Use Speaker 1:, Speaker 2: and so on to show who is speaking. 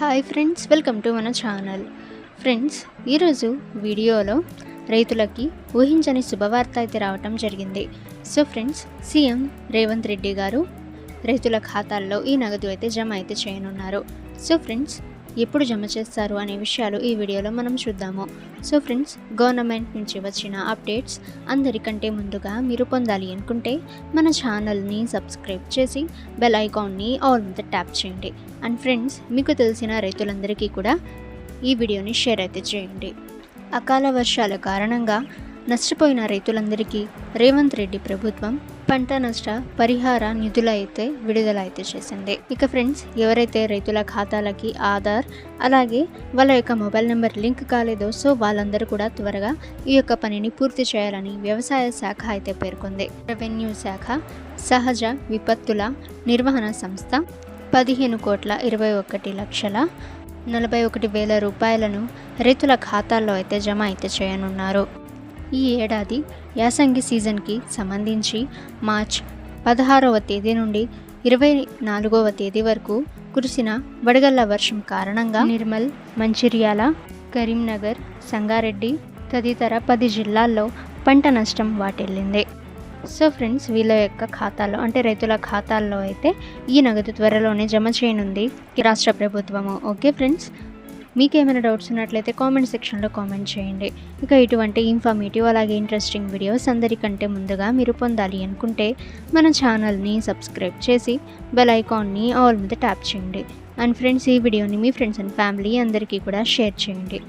Speaker 1: Hi friends welcome to మన channel. Friends ఈరోజు వీడియోలో రైతులకి ఊహించని శుభవార్త అయితే రావటం జరిగింది. So friends CM Revanth Reddy గారు రైతుల ఖాతాల్లో ఈ నగదు అయితే జమ అయితే చేయనున్నారు. సో ఫ్రెండ్స్ ఎప్పుడు జమ చేస్తారు అనే విషయాలు ఈ వీడియోలో మనం చూద్దాము. సో ఫ్రెండ్స్ గవర్నమెంట్ నుంచి వచ్చిన అప్డేట్స్ అందరికంటే ముందుగా మీరు పొందాలి అనుకుంటే మన ఛానల్ని సబ్స్క్రైబ్ చేసి బెల్ ఐకాన్ని ఆల్ మీద ట్యాప్ చేయండి. అండ్ ఫ్రెండ్స్ మీకు తెలిసిన రైతులందరికీ కూడా ఈ వీడియోని షేర్ అయితే చేయండి. అకాల వర్షాల కారణంగా నష్టపోయిన రైతులందరికీ రేవంత్ రెడ్డి ప్రభుత్వం పంట నష్ట పరిహార నిధులు అయితే విడుదల అయితే చేసింది. ఇక ఫ్రెండ్స్ ఎవరైతే రైతుల ఖాతాలకి ఆధార్ అలాగే వాళ్ళ యొక్క మొబైల్ నెంబర్ లింక్ కాలేదో సో వాళ్ళందరూ కూడా త్వరగా ఈ యొక్క పనిని పూర్తి చేయాలని వ్యవసాయ శాఖ అయితే పేర్కొంది. రెవెన్యూ శాఖ సహజ విపత్తుల నిర్వహణ సంస్థ పదిహేను కోట్ల ఇరవై ఒకటి లక్షల నలభై ఒకటి వేల రూపాయలను రైతుల ఖాతాల్లో అయితే జమ అయితే చేయనున్నారు. ఈ ఏడాది యాసంగి సీజన్కి సంబంధించి మార్చ్ పదహారవ తేదీ నుండి ఇరవై నాలుగవ తేదీ వరకు కురిసిన వడగళ్ళ వర్షం కారణంగా నిర్మల్ మంచిర్యాల కరీంనగర్ సంగారెడ్డి తదితర పది జిల్లాల్లో పంట నష్టం వాటిల్లింది. సో ఫ్రెండ్స్ వీళ్ళ యొక్క ఖాతాలో అంటే రైతుల ఖాతాల్లో అయితే ఈ నగదు త్వరలోనే జమ చేయనుంది రాష్ట్ర ప్రభుత్వము. Okay friends? మీకేమైనా డౌట్స్ ఉన్నట్లయితే కామెంట్ సెక్షన్లో కామెంట్ చేయండి. ఇక ఇటువంటి ఇన్ఫర్మేటివ్ అలాగే ఇంట్రెస్టింగ్ వీడియోస్ అందరికంటే ముందుగా మీరు పొందాలి అనుకుంటే మన ఛానల్ని సబ్స్క్రైబ్ చేసి బెల్ ఐకాన్ని ఆల్ మీద ట్యాప్ చేయండి. అండ్ ఫ్రెండ్స్ ఈ వీడియోని మీ ఫ్రెండ్స్ అండ్ ఫ్యామిలీ అందరికీ కూడా షేర్ చేయండి.